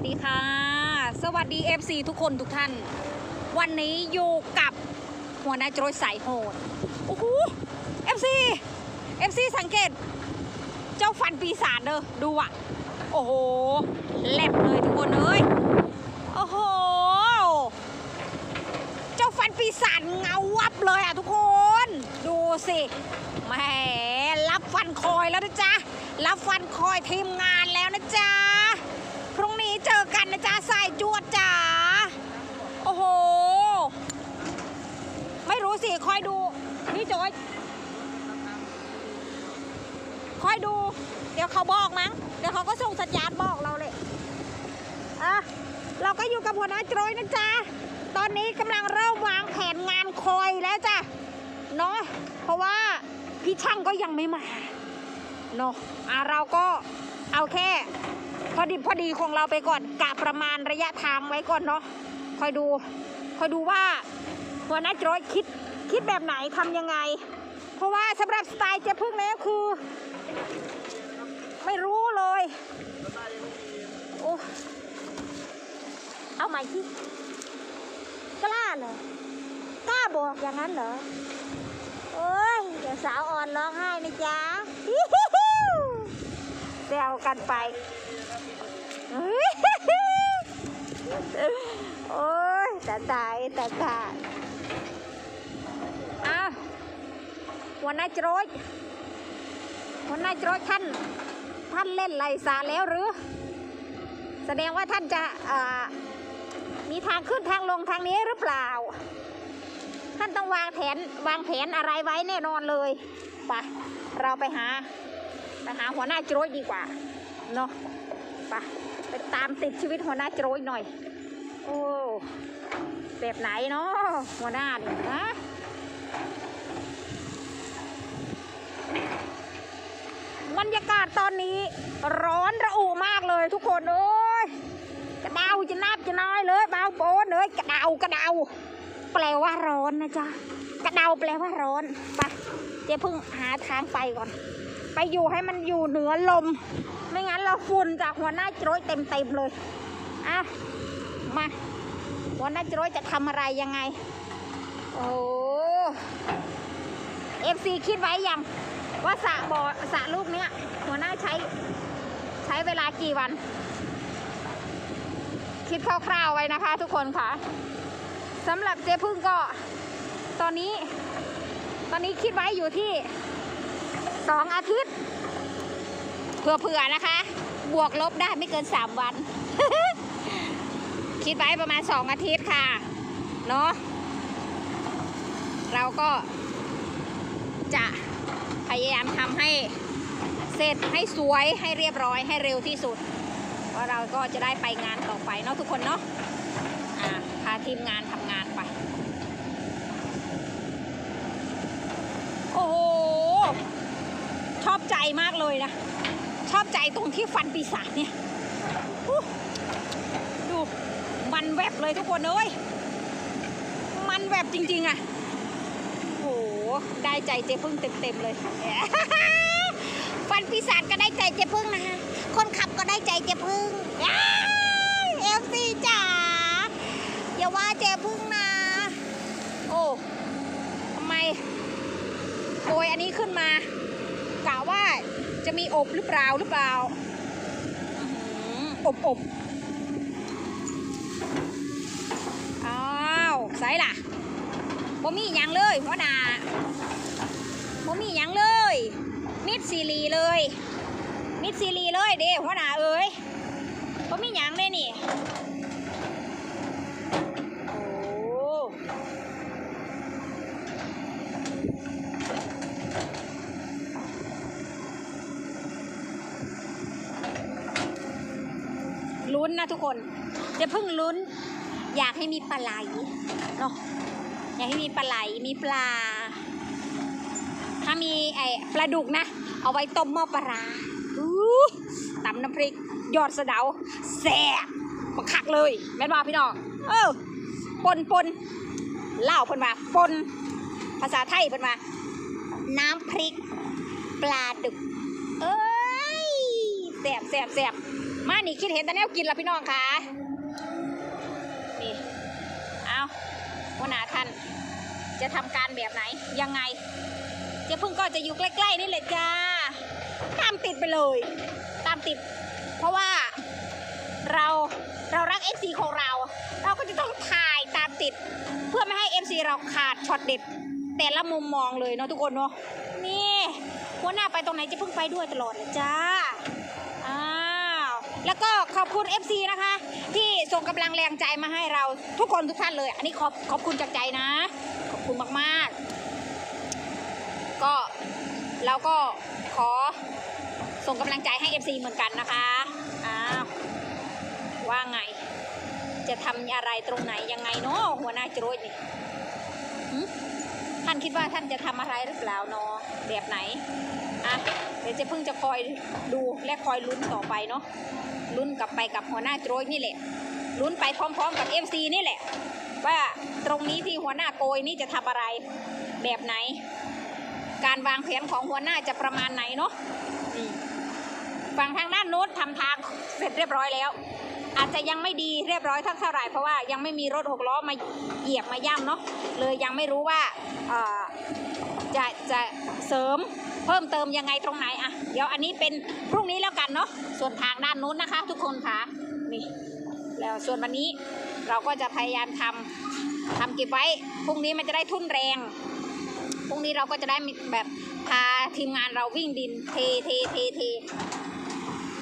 สดีค่ะ สวัสดี FC ทุกคนทุกท่าน วันนี้อยู่กับหัวหน้าโจรสายโหดโอ้โห FC FC สังเกต เจ้าฟันปีศาจเด้อดูอะโอ้โหแลบเลยทุกคนเอ้ยโอ้โห เจ้าฟันปีศาจเงาวับเลยอะทุกคน ดูสิแหมรับฟันคอยแล้วนะจ๊ะรับฟันคอยทีมงานแล้วนะจ๊ะ จอกันนะจ๊ะสายจวดจ๋าโอ้โห ไม่รู้สิ คอยดูนี่โจอยคอยดู เดี๋ยวเขาบอกมั้ง เดี๋ยวเขาก็ส่งสัญญาณบอกเราเลยอะเราก็อยู่กับหัวหน้าโจอยนะจ๊ะ ตอนนี้กำลังเริ่มวางแผนงานคอยแล้วจ้ะ เนาะเพราะว่าพี่ช่างก็ยังไม่มา เนาะอะเราก็เอาแค่ อดีพอดีของเราไปก่อนกะประมาณระยะทางไว้ก่อนเนาะคอยดูคอยดูว่าหัวหน้าโจอยคิดคิดแบบไหนทำยังไง เพราะว่าสำหรับสไตล์เจ๊พึ่งแล้วคือ ไม่รู้เลยโอ้เอาใหม่ที่กล้าเหรอกล้าบอกอย่างนั้นเหรอโอ้ยเดี๋ยวสาวอ่อนร้องไห้นะจ๊ะแซวกันไป โอ้ยต่ตายต่ตาอ้าววันนายโจรยวันนายโจรยท่าน ท่านเล่นไรสาแล้วหรือ แสดงว่าท่านจะอ่ามีทางขึ้นทางลงทางนี้หรือเปล่า ท่านต้องวางแผนวางแผนอะไรไว้แน่นอนเลยไปเราไปหา ไปหาหัวหน้าโจรยดีกว่า เนาะปไป ตามติดชีวิตหัวหน้าโจรยหน่อย โอ้แบบไหนเนาะหัวหน้าเนี่ยฮะบรรยากาศตอนนี้ร้อนระอุมากเลยทุกคนเอ้ยกระเดาจะนับจะน้อยเลยเบาโบนเลยกระเดากระเดาแปลว่าร้อนนะจ๊ะกระเดาแปลว่าร้อนไปเจ๊พิ่งหาทางไปก่อน ไปอยู่ให้มันอยู่เหนือลม ไม่งั้นเราฝุ่นจากหัวหน้าโจรยเต็มเต็มๆเลย อะ มา หัวหน้าโจรยจะทำอะไรยังไง โอ้เอฟซีคิดไว้ยัง ว่าสะบ่อสะลูกเนี้ย หัวหน้าใช้ ใช้เวลากี่วัน คิดคร่าวๆไว้นะคะ ทุกคนค่ะสำหรับเจ๊พึ่งก็ ตอนนี้ ตอนนี้คิดไว้อยู่ที่สองอาทิตย์ เผื่อๆนะคะ บวกลบได้ไม่เกิน 3 วัน คิดไว้ประมาณ 2 อาทิตย์ค่ะ เนาะเราก็จะพยายามทำให้เสร็จให้สวยให้เรียบร้อยให้เร็วที่สุดเพราะเราก็จะได้ไปงานต่อไปเนาะทุกคนเนาะอ่าพาทีมงานทำงานไป โอ้โห ชอบใจมากเลยนะ ชอบใจตรงที่ฟันปีศาจเนี่ยดูมันแวบเลยทุกคนเอ้ยมันแวบจริง ๆอะโอ้โหได้ใจเจ๊พึ่งเต็มๆเลยฟันปีศาจก็ได้ใจเจ๊พึ่งนะคะคนขับก็ได้ใจเจ๊พึ่งเอฟซีจ๋าอย่าว่าเจ๊พึ่งนะ โอ้ทำไมโกยอันนี้ขึ้นมา จะมีอบหรือเปล่าหรือเปล่าอื้อหืออบอบอ้าวใส่ล่ะบ่มีหยังเลยหัวหน้าบ่มีหยังเลย มิดซีรีเลย มิดซีรีเลยเด้หัวหน้าเอ้ยบ่มีหยังเลยนี่ โอ้ ลุ้ นนะทุกคนจะเพิ่งลุ้น อยากให้มีปลาไหลเนาะอยากให้มีปลาไหลมีปลา ถ้ามีไอปลาดุกนะ เอาไว้ต้มหม้อปลาร้าตำน้ำพริกยอดสะเดาแซ่บบักคักเลย แม่นว่าพี่น้องเออปนปนเล่าเพิ่นมาปนภาษาไทยเพิ่นมาน้ำพริก ปลาดุก เอ้ยแซ่บแซ่บแซ่บ มานี่คิดเห็นแต่แนวกินละพี่น้องค่ะนี่เอาหัวหน้าท่านจะทำการแบบไหนยังไงเจ๊พึ่งก็จะอยู่ใกล้ๆนี่แหละจ้า ตามติดไปเลย ตามติด เพราะว่าเราเรารัก FC ของเรา เราก็จะต้องถ่ายตามติด เพื่อไม่ให้ FC เราขาดช็อตเด็ดแต่ละมุมมองเลยเนาะทุกคนเนาะนี่หัวหน้าไปตรงไหนจะพิ่งไปด้วยตลอดเลยจ้า แล้วก็ขอบคุณ FC นะคะ ที่ส่งกำลังแรงใจมาให้เราทุกคนทุกท่านเลย อันนี้ขอบขอบคุณจากใจนะ ขอบคุณมากๆ ก็เราก็ขอส่งกำลังใจให้ FC เหมือนกันนะคะอ้าวว่าไง จะทำอะไรตรงไหนยังไงเนาะหัวหน้าจรวดนี่ท่านคิดว่าท่านจะทำอะไรหรือเปล่าเนาะแบบไหนอะ เดี๋ยวจะเพิ่งจะคอยดูและคอยลุ้นต่อไปเนาะลุ้นกลับไปกับหัวหน้าโจรวดนี่แหละลุ้นไปพร้อม ๆ กับ MC นี่แหละ ว่าตรงนี้ที่หัวหน้าโกยนี่จะทำอะไรแบบไหน การวางแผนของหัวหน้าจะประมาณไหนเนาะฝั่งทางด้านโน้นทำทางเสร็จเรียบร้อยแล้ว อาจจะยังไม่ดีเรียบร้อยทั้งเท่าไหร่เพราะว่ายังไม่มีรถหกล้อมาเหยียบมาย่ำเนาะเลยยังไม่รู้ว่าจะจะ เสริมเพิ่มเติมยังไงตรงไหนอะเดี๋ยวอันนี้เป็นพรุ่งนี้แล้วกันเนาะส่วนทางด้านนู้นนะคะ ทุกคนค่ะนี่แล้วส่วนวันนี้เราก็จะพยายามทำทำเก็บไว้พรุ่งนี้มันจะได้ทุ่นแรงพรุ่งนี้เราก็จะได้มีแบบพาทีมงานเราวิ่งดินเทเทเทเท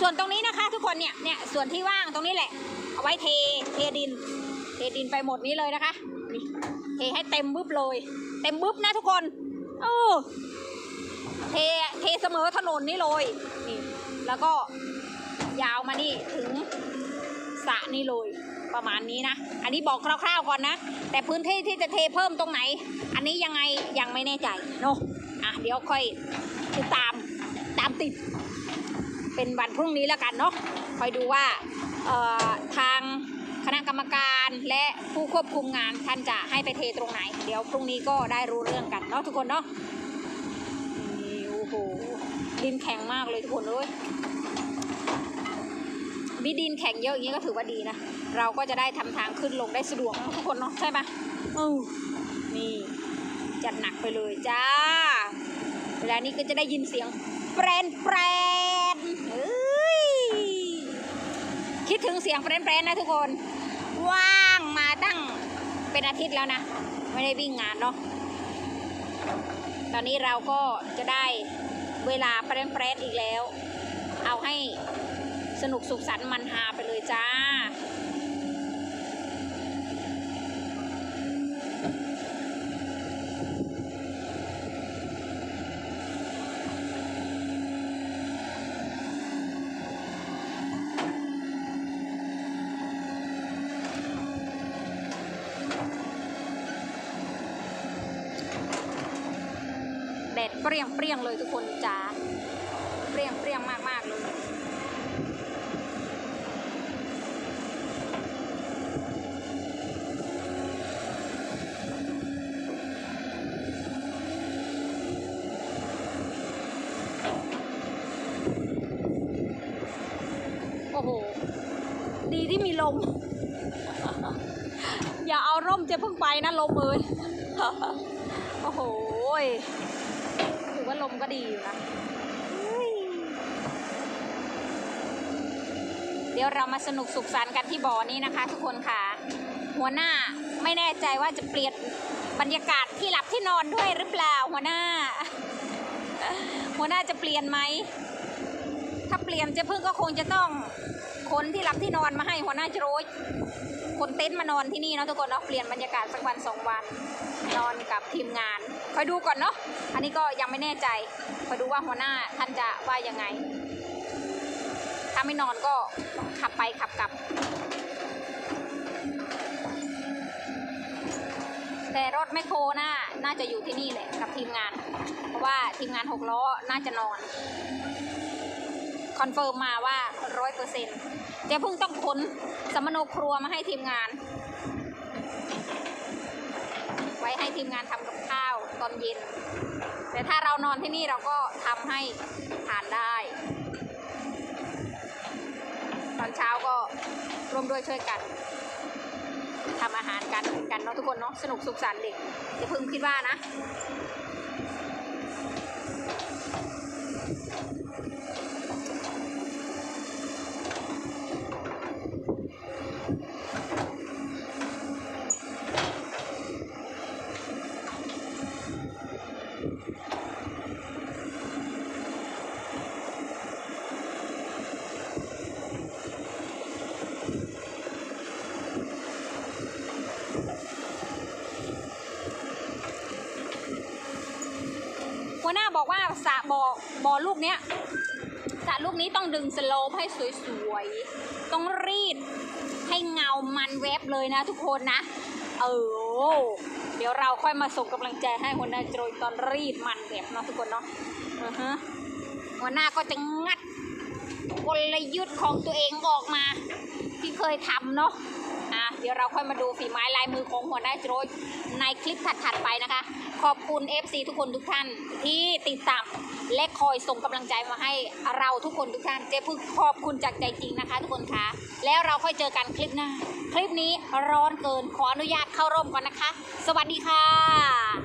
ส่วนตรงนี้นะคะ ทุกคนเนี่ยเนี่ยส่วนที่ว่างตรงนี้แหละเอาไว้เทเทดิน เทดินไปหมดนี้เลยนะคะนี่เทให้เต็มบึ๊บเลย เต็มบึ๊บนะทุกคนเออ เทเทเสมอถนนนี่เลยนี่แล้วก็ยาวมานี่ถึงสระนี่เลยประมาณนี้นะ อันนี้บอกคร่าวๆก่อนนะ แต่พื้นที่ที่จะเทเพิ่มตรงไหน อันนี้ยังไงยังไม่แน่ใจเนาะอะเดี๋ยวค่อยติดตามตามติด เป็นวันพรุ่งนี้แล้วกันเนาะคอยดูว่าทางคณะกรรมการและผู้ควบคุมงานท่านจะให้ไปเทตรงไหน เดี๋ยวพรุ่งนี้ก็ได้รู้เรื่องกันเนาะทุกคนเนาะ แข็งมากเลยทุกคนเลยมีดินแข็งเยอะอย่างนี้ก็ถือว่าดีนะ เราก็จะได้ทำทางขึ้นลงได้สะดวกเนอะทุกคนเนาะใช่ปะอือนี่จัดหนักไปเลยจ้า เวลานี้ก็จะได้ยินเสียงแปรนแปรนเอ้ยคิดถึงเสียงแปรนแปรนนะทุกคน ว่างมาตั้งเป็นอาทิตย์แล้วนะ ไม่ได้วิ่งงานเนาะตอนนี้เราก็จะได้ เวลาแปรนแปรนอีกแล้ว เอาให้สนุกสุขสันต์มันฮาไปเลยจ้า รี้ยงเปรี้ยงเลยทุกคนจ้าเปรี้ยงเปรี้ยงมากมากเลยโอ้โห ดีที่มีลม อย่าเอาร่มเจะเพิ่งไปนะลมเอ้ยโอ้โห ดีอยู่นะเฮ้ยเดี๋ยวเรามาสนุกสุขสันต์กันที่บ่อนี้นะคะ ทุกคนค่ะ หัวหน้าไม่แน่ใจว่าจะเปลี่ยนบรรยากาศที่หลับที่นอนด้วยหรือเปล่าหัวหน้า หัวหน้าจะเปลี่ยนไหมถ้าเปลี่ยนเจ๊พึ่งก็คงจะต้องคนที่รับที่นอนมาให้หัวหน้าโจรยคนเต็นท์มานอนที่นี่เนาะทุกคนเนาะเปลี่ยนบรรยากาศสักวันสองวัน นอนกับทีมงาน คอยดูก่อนเนาะ อันนี้ก็ยังไม่แน่ใจ คอยดูว่าหัวหน้าท่านจะว่ายังไง ถ้าไม่นอนก็ขับไปขับกลับ แต่รถแมคโครน่าน่าจะอยู่ที่นี่แหละกับทีมงาน เพราะว่าทีมงานหกล้อน่าจะนอน คอนเฟิร์มมาว่าร้อยเปอร์เซ็นต์เจ๊เพิ่งต้องขนสมโนครัวมาให้ทีมงาน ว้ให้ทีมงานทำกับข้าวตอนเย็น แต่ถ้าเรานอนที่นี่เราก็ทำให้ทานได้ ตอนเช้าก็ร่วมด้วยช่วยกันทำอาหารกันกินกันเนาะทุกคนเนาะสนุกสุขสันต์เด็กจะพึ่งคิดว่านะ หัวหน้าบอกว่าสระ บอบ่อลูกเนี้ยสระลูกนี้ต้องดึงสโลปให้สวยๆ ต้องรีดให้เงามันแวบเลยนะทุกคนนะ เออ เดี๋ยวเราค่อยมาส่งกำลังใจให้หัวหน้าโจยตอนรีดมันแบบเนาะทุกคนเนาะอือฮะหัวหน้าก็จะงัดกลยุทธ์ของตัวเองออกมา ที่เคยทำเนาะ อะเดี๋ยวเราค่อยมาดูฝีไม้ลายมือของหัวหน้าโจรในคลิปถัดๆไปนะคะ ขอบคุณ FC ทุกคนทุกท่านที่ติดตามและคอยส่งกำลังใจมาให้เราทุกคนทุกท่านเจ๊พึ่งขอบคุณจากใจจริงนะคะ ทุกคนคะแล้วเราค่อยเจอกันคลิปหน้า คลิปนี้ร้อนเกินขออนุญาตเข้าร่มก่อนนะคะ สวัสดีค่ะ